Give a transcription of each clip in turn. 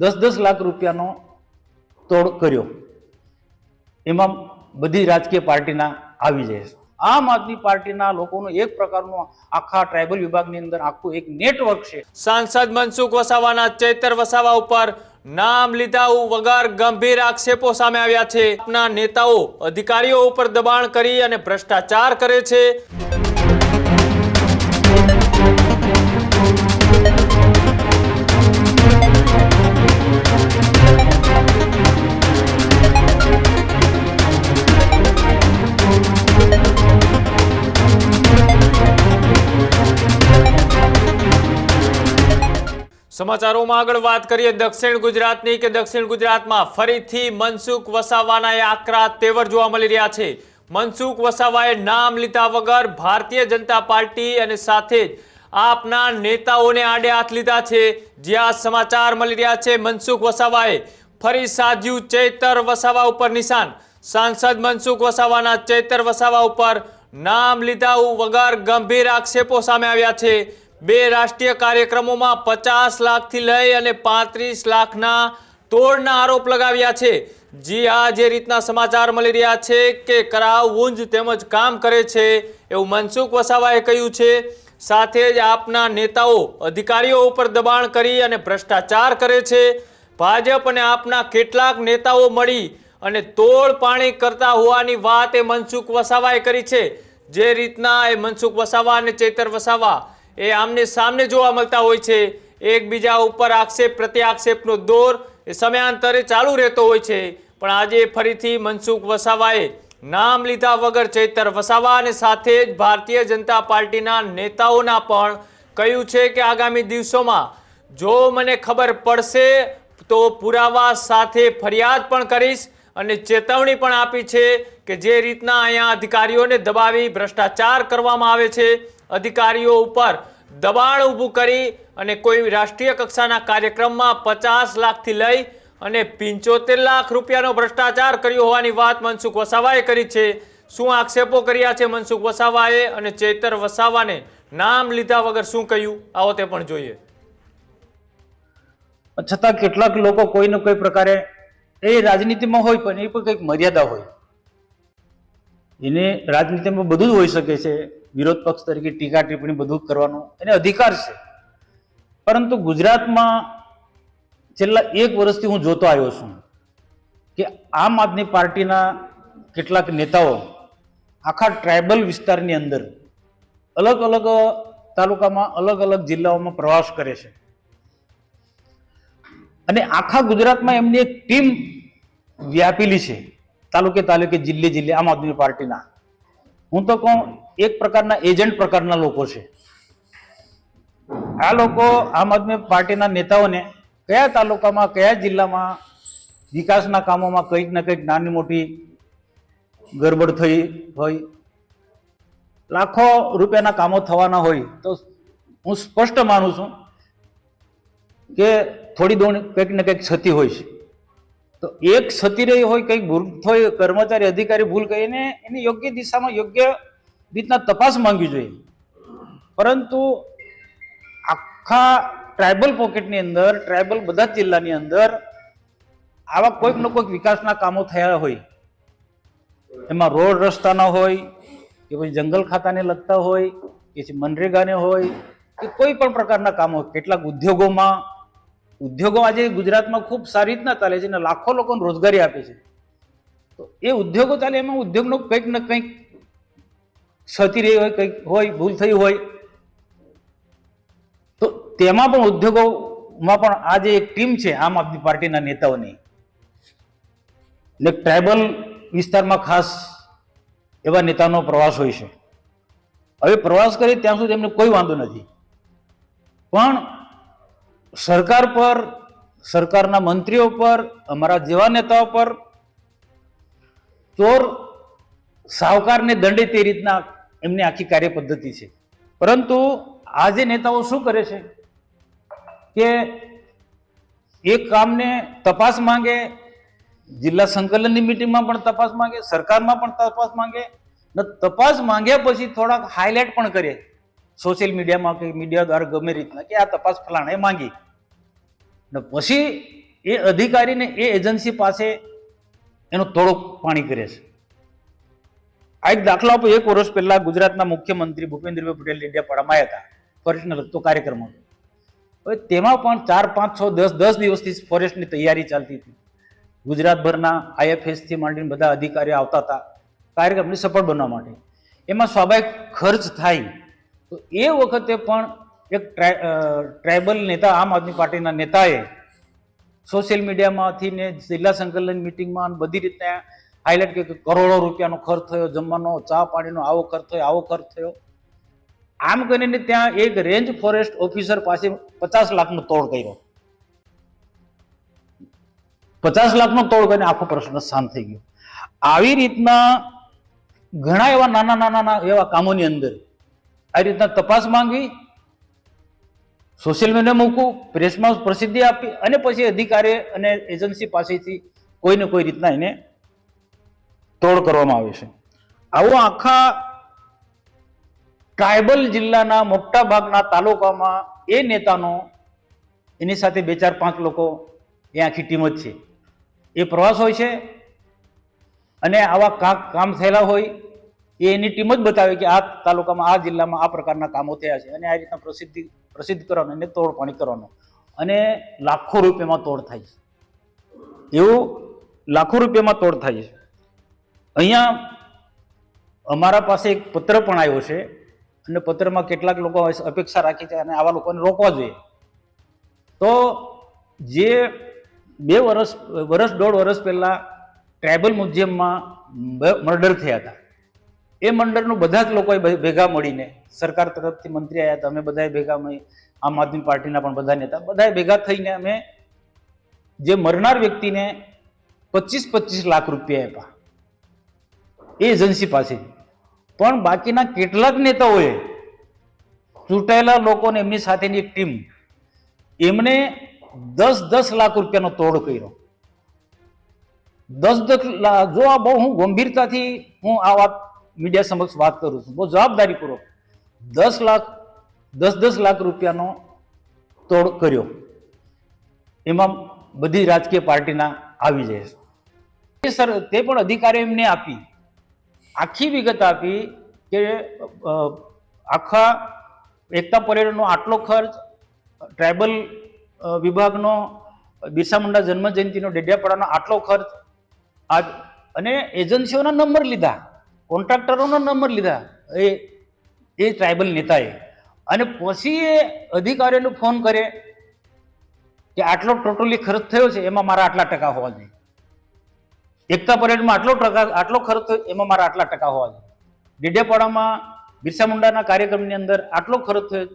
દસ દસ લાખ રૂપિયાનો તોડ કર્યો. એમાં બધી રાજકીય પાર્ટીના આવી જાય આમ આદમી પાર્ટીના લોકોનો એક પ્રકારનો આખા ટ્રાઇબલ વિભાગની અંદર આખું એક નેટવર્ક છે. સાંસદ મનસુખ વસાવાના ચૈતર વસાવા ઉપર નામ લીધા વગર ગંભીર આક્ષેપો સામે આવ્યા છે. આપના નેતાઓ અધિકારીઓ ઉપર દબાણ કરી અને ભ્રષ્ટાચાર કરે છે. સમાચારોમાં આગળ વાત કરીએ દક્ષિણ ગુજરાતની કે દક્ષિણ ગુજરાતમાં ફરીથી મનસુખ વસાવાના આકરા તેવર જોવા મળી રહ્યા છે. મનસુખ વસાવાએ નામ લીધા વગર ભારતીય જનતા પાર્ટી અને સાથે જ આપના નેતાઓને આડે હાથ લીધા છે. જ્યાં સમાચાર મળી રહ્યા છે, મનસુખ વસાવાએ ફરી સાધ્યું ચૈતર વસાવા ઉપર નિશાન. સાંસદ મનસુખ વસાવાના ચૈતર વસાવા ઉપર નામ લીધા વગર ગંભીર આક્ષેપો સામે આવ્યા છે. બે રાષ્ટ્રીય કાર્યક્રમોમાં પચાસ લાખથી લઈ અને પાંત્રીસ લાખના તોડના આરોપ લગાવ્યા છે. જી આ જે રીતના સમાચાર મળી રહ્યા છે કે કરાવ ઊંઝ તેમજ કામ કરે છે એવું મનસુખ વસાવાએ કહ્યું છે. સાથે જ આપના નેતાઓ અધિકારીઓ ઉપર દબાણ કરી અને ભ્રષ્ટાચાર કરે છે. ભાજપ અને આપના કેટલાક નેતાઓ મળી અને તોડ પાણી કરતા હોવાની વાત એ મનસુખ વસાવાએ કરી છે. જે રીતના એ મનસુખ વસાવા અને ચેતર વસાવા એ આમને સામને જોવા મળતા હોય છે. એકબીજા ઉપર આક્ષેપ, પ્રત્યાક્ષેપનો દોર એ સમયાંતરે ચાલુ રહેતો હોય છે. પણ આજે ફરીથી મનસુખ વસાવાએ નામ લીધા વગર ચૈતર વસાવા અને સાથે જ ભારતીય જનતા પાર્ટીના નેતાઓના પણ કહ્યું છે કે આગામી દિવસોમાં જો મને ખબર પડશે તો પુરાવા સાથે ફરિયાદ પણ કરીશ અને ચેતવણી પણ આપી છે કે જે રીતના અહીંયા અધિકારીઓને દબાવી ભ્રષ્ટાચાર કરવામાં આવે છે અધિકારીઓ ઉપર દબાણ ઊભું કરી અને કોઈ રાષ્ટ્રીય કક્ષાના કાર્યક્રમમાં પચાસ લાખથી લઈ અને પંચોતેર લાખ રૂપિયાનો ભ્રષ્ટાચાર કર્યો હોવાની વાત મનસુખ વસાવાએ કરી છે. શું આક્ષેપો કર્યા છે મનસુખ વસાવાએ અને ચેતર વસાવાને નામ લીધા વગર શું કહ્યું? આવો તે પણ જોઈએ. છતાં કેટલાક લોકો કોઈ ને કોઈ પ્રકારે એ રાજનીતિમાં હોય પણ એ પણ કંઈક મર્યાદા હોય. એને રાજનીતિમાં બધું જ હોઈ શકે છે. વિરોધ પક્ષ તરીકે ટીકા ટિપ્પણી બધું કરવાનો એને અધિકાર છે. પરંતુ ગુજરાતમાં છેલ્લા એક વર્ષથી હું જોતો આવ્યો છું કે આમ આદમી પાર્ટીના કેટલાક નેતાઓ આખા ટ્રાઇબલ વિસ્તારની અંદર અલગ અલગ તાલુકામાં અલગ અલગ જિલ્લાઓમાં પ્રવાસ કરે છે. અને આખા ગુજરાતમાં એમની એક ટીમ વ્યાપેલી છે. તાલુકે તાલુકે, જિલ્લે જિલ્લે આમ આદમી પાર્ટીના. હું તો કહું, એક પ્રકારના એજન્ટ પ્રકારના લોકો છે. આ લોકો આમ આદમી પાર્ટીના નેતાઓને કયા તાલુકામાં, કયા જિલ્લામાં વિકાસના કામોમાં કંઈક ને કંઈક નાની મોટી ગરબડ થઈ હોય, લાખો રૂપિયાના કામો થવાના હોય, તો હું સ્પષ્ટ માનું છું કે થોડી દોડ કંઈક ને કંઈક છતી હોય છે. તો એક રહી હોય, કંઈક ભૂલ થઈ કર્મચારી, અધિકારી ભૂલ કરીને એની યોગ્ય દિશામાં યોગ્ય રીતના તપાસ માંગવી જોઈએ. પરંતુ આખા ટ્રાઇબલ પોકેટની અંદર, ટ્રાઇબલ બધા જ જિલ્લાની અંદર આવા કોઈક ને કોઈક વિકાસના કામો થયા હોય. એમાં રોડ રસ્તાના હોય, કે પછી જંગલ ખાતાને લગતા હોય, કે પછી મનરેગાને હોય, કે કોઈ પણ પ્રકારના કામો, કેટલાક ઉદ્યોગોમાં ઉદ્યોગો આજે ગુજરાતમાં ખૂબ સારી રીતના ચાલે છે અને લાખો લોકોને રોજગારી આપે છે. તો એ ઉદ્યોગો ચાલે એમાં ઉદ્યોગનો કંઈક ને કંઈક સતી રહી હોય, કંઈક હોય, ભૂલ થઈ હોય. તો તેમાં પણ ઉદ્યોગોમાં પણ આ જે એક ટીમ છે, આમ આદમી પાર્ટીના નેતાઓની ને ટ્રાઇબલ વિસ્તારમાં ખાસ એવા નેતાનો પ્રવાસ હોય છે. હવે પ્રવાસ કરી ત્યાં સુધી એમને કોઈ વાંધો નથી. પણ સરકાર પર, સરકારના મંત્રીઓ પર, અમારા જેવા નેતાઓ પર ચોર સાહુકારને દંડે તે રીતના એમની આખી કાર્ય પદ્ધતિ છે. પરંતુ આજે નેતાઓ શું કરે છે? કે એક કામને તપાસ માંગે, જિલ્લા સંકલનની મિટિંગમાં પણ તપાસ માંગે, સરકારમાં પણ તપાસ માંગે, ને તપાસ માંગ્યા પછી થોડાક હાઇલાઇટ પણ કરે. સોશિયલ મીડિયામાં કે મીડિયા દ્વારા ગમે રીતના કે આ તપાસ ફલાણે માંગી. ને પછી એ અધિકારીને એ એજન્સી પાસે એનું તોડો પાણી કરે છે. આ એક દાખલા પર એક વર્ષ પહેલા ગુજરાતના મુખ્યમંત્રી ભૂપેન્દ્રભાઈ પટેલ ડેડિયાપાડામાં આવ્યા હતા, ફોરેસ્ટને લગતો કાર્યક્રમ હતો હવે તેમાં પણ ચાર, પાંચ, છ, દસ દસ દિવસથી ફોરેસ્ટની તૈયારી ચાલતી હતી. ગુજરાતભરના આઈએફએસથી માંડીને બધા અધિકારીઓ આવતા હતા, કાર્યક્રમને સફળ બનવા માટે. એમાં સ્વાભાવિક ખર્ચ થાય. તો એ વખતે પણ એક ટ્રાઇબલ નેતા, આમ આદમી પાર્ટીના નેતાએ સોશિયલ મીડિયામાંથી ને જિલ્લા સંકલન મિટિંગમાં બધી રીતે હાઇલાઇટ કર્યું કે કરોડો રૂપિયાનો ખર્ચ થયો, જમવાનો, ચા પાણીનો આવો ખર્ચ થયો, આવો ખર્ચ થયો. આમ કરીને ત્યાં એક રેન્જ ફોરેસ્ટ ઓફિસર પાસે પચાસ લાખનો તોડ કર્યો. પચાસ લાખનો તોડ કરીને આખો પ્રશ્ન શાંત થઈ ગયો. આવી રીતના ઘણા એવા નાના નાના એવા કામોની અંદર આ રીતના તપાસ માંગવી સોશિયલ મીડિયા મૂકવું પ્રેસમાં પ્રસિદ્ધિ આપી અને પછી અધિકારી અને એજન્સી પાસેથી કોઈ ને કોઈ રીતના એને તોડ કરવામાં આવે છે. આવો આખા ટ્રાઇબલ જિલ્લાના મોટા ભાગના તાલુકામાં એ નેતાનો એની સાથે બે ચાર પાંચ લોકો એ આખી ટીમ જ છે. એ પ્રવાસ હોય છે અને આવા કાંક કામ થયેલા હોય એ એની ટીમ જ બતાવે કે આ તાલુકામાં, આ જિલ્લામાં આ પ્રકારના કામો થયા છે અને આ રીતના પ્રસિદ્ધિ પ્રસિદ્ધ કરવાનું, એને તોડપાણી કરવાનું. અને લાખો રૂપિયામાં તોડ થાય છે. એવું લાખો રૂપિયામાં તોડ થાય છે. અહીંયા અમારા પાસે એક પત્ર પણ આવ્યો છે. અને પત્રમાં કેટલાક લોકો અપેક્ષા રાખી છે અને આવા લોકોને રોકવા જોઈએ. તો જે બે વર્ષ વર્ષ, દોઢ વર્ષ પહેલાં ટ્રાઇબલ મ્યુઝિયમમાં મર્ડર થયા હતા. એ મંડળનું બધા જ લોકોએ ભેગા મળીને, સરકાર તરફથી મંત્રી આવ્યા હતા, અમે બધાએ ભેગા મળી, આમ આદમી પાર્ટીના પણ બધા નેતા, બધાએ ભેગા થઈને અમે જે મરનાર વ્યક્તિને પચીસ પચીસ લાખ રૂપિયા આપ્યા. એ એજન્સી પાસેથી. પણ બાકીના કેટલાક નેતાઓએ ચૂંટાયેલા લોકોને એમની સાથેની એક ટીમ, એમને દસ દસ લાખ રૂપિયાનો તોડ કર્યો. દસ દસ લાખ જો આ બહુ હું ગંભીરતાથી હું આ વાત મીડિયા સમક્ષ વાત કરું છું. બહુ જવાબદારીપૂર્વક દસ લાખ, દસ દસ લાખ રૂપિયાનો તોડ કર્યો. એમાં બધી રાજકીય પાર્ટીના આવી જાય છે. સર, તે પણ અધિકારીઓ એમને આપી. આખી વિગત આપી કે આખા એકતા પરેડનો આટલો ખર્ચ, ટ્રાઇબલ વિભાગનો બિરસા મુંડા જન્મ જયંતિનો ડેડિયાપાડાનો આટલો ખર્ચ, આજ અને એજન્સીઓના નંબર લીધા. કોન્ટ્રાક્ટરોના નંબર લીધા. એ એ ટ્રાઇબલ નેતાએ. અને પછી એ અધિકારીઓને ફોન કરે કે આટલો ટોટલી ખર્ચ થયો છે, એમાં મારા આટલા ટકા હોવા જોઈએ. એકતા પરેડમાં આટલો ટકા, આટલો ખર્ચ થયો, એમાં મારા આટલા ટકા હોવા જોઈએ. ડેડિયાપાડામાં બિરસા મુંડાના કાર્યક્રમની અંદર આટલો ખર્ચ થયો,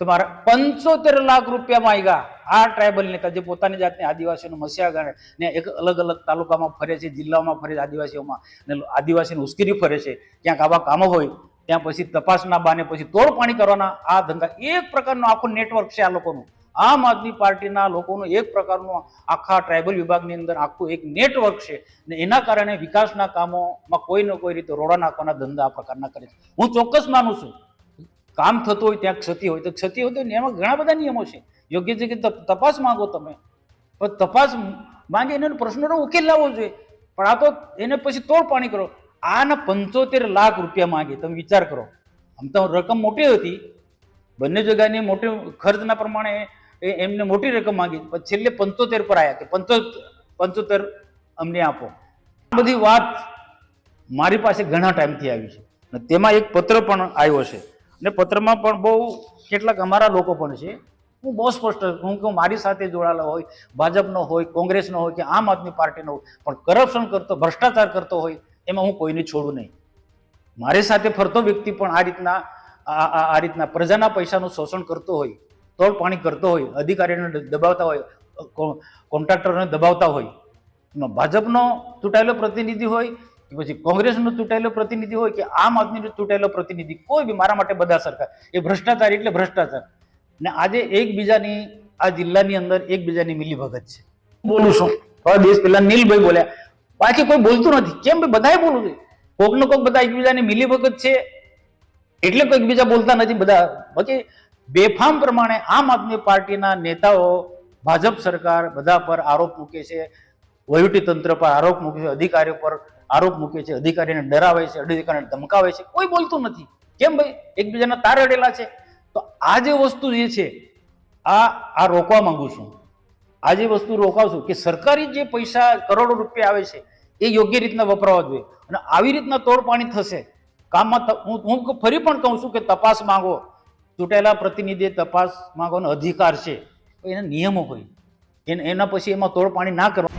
તો મારા પંચોતેર લાખ રૂપિયામાં માંગ્યા આ ટ્રાઇબલ નેતા જે પોતાની જાતને આદિવાસીઓને મસ્યા ને એક અલગ અલગ તાલુકામાં ફરે છે, જિલ્લાઓમાં ફરે છે, આદિવાસીઓમાં. ને આદિવાસીને ઉશ્કેરી ફરે છે. ક્યાંક આવા કામો હોય, ત્યાં પછી તપાસના બાને પછી તોડ પાણી કરવાના આ ધંધા એક પ્રકારનો આખો નેટવર્ક છે આ લોકોનું. આમ આદમી પાર્ટીના લોકોનું એક પ્રકારનું આખા ટ્રાઇબલ વિભાગની અંદર આખું એક નેટવર્ક છે. ને એના કારણે વિકાસના કામોમાં કોઈ ને કોઈ રીતે રોડા નાખવાના ધંધા આ પ્રકારના કરે છે. હું ચોક્કસ માનું છું. કામ થતું હોય ત્યાં ક્ષતિ હોય તો ક્ષતિ હોય તો એમાં ઘણા બધા નિયમો છે. યોગ્ય જગ્યાએ તપાસ માંગો તમે? પણ તપાસ માંગે એને પ્રશ્નનો ઉકેલ લાવવો જોઈએ. પણ આ તો એને પછી તોડ પાણી કરો. આના પંચોતેર લાખ રૂપિયા માંગે. તમે વિચાર કરો. આમ તો રકમ મોટી હતી. બંને જગ્યાની મોટી ખર્ચના પ્રમાણે એમને મોટી રકમ માંગી. પણ છેલ્લે પંચોતેર પર આવ્યા કે પંચોતેર પંચોતેર અમને આપો. આ બધી વાત મારી પાસે ઘણા ટાઈમથી આવી છે. અને તેમાં એક પત્ર પણ આવ્યો છે. અને પત્રમાં પણ બહુ કેટલાક અમારા લોકો પણ છે. હું બહુ સ્પષ્ટ હું કહું મારી સાથે જોડાયેલા હોય, ભાજપનો હોય, કોંગ્રેસનો હોય કે આમ આદમી પાર્ટીનો હોય, પણ કરપ્શન કરતો, ભ્રષ્ટાચાર કરતો હોય, એમાં હું કોઈને છોડું નહીં. મારી સાથે ફરતો વ્યક્તિ પણ આ રીતના આ રીતના પ્રજાના પૈસાનું શોષણ કરતો હોય તોડપાણી કરતો હોય અધિકારીઓને દબાવતા હોય કોન્ટ્રાક્ટરોને દબાવતા હોય, એમાં ભાજપનો ચૂંટાયેલો પ્રતિનિધિ હોય કે પછી કોંગ્રેસનો ચૂંટાયેલો પ્રતિનિધિ હોય કે આમ આદમીનો ચૂંટાયેલો પ્રતિનિધિ, કોઈ બી મારા માટે બધા સરકાર એ ભ્રષ્ટાચાર એટલે ભ્રષ્ટાચાર. ને આજે એકબીજાની, આ જિલ્લાની અંદર એકબીજાની મિલીભગત છે. બોલું છું. થોડા દિવસ પહેલા નીલભાઈ બોલ્યા બાકી કોઈ બોલતું નથી. કેમ બધાએ બોલવું છે કોક ને કોક બધા એકબીજાની મિલીભગત છે. એટલે કોઈ એકબીજા બોલતા નથી બધા. બાકી બેફામ પ્રમાણે આમ આદમી પાર્ટીના નેતાઓ, ભાજપ સરકાર બધા પર આરોપ મૂકે છે. વહીવટી તંત્ર પર આરોપ મૂકે છે. અધિકારીઓ પર આરોપ મૂકે છે. અધિકારીને ડરાવે છે. અધિકારીને ધમકાવે છે. કોઈ બોલતું નથી. કેમ ભાઈ? એકબીજાના તાર અડેલા છે. તો આ જે વસ્તુ જે છે, આ આ રોકવા માંગુ છું. આ જે વસ્તુ રોકાવશું કે સરકારી જે પૈસા કરોડો રૂપિયા આવે છે, એ યોગ્ય રીતના વપરાવા જોઈએ. અને આવી રીતના તોડપાણી થશે. કામમાં હું હું ફરી પણ કહું છું કે તપાસ માંગો. ચૂંટાયેલા પ્રતિનિધિએ તપાસ માંગવાનો અધિકાર છે. એના નિયમો હોય. એના પછી એમાં તોડપાણી ના કરવા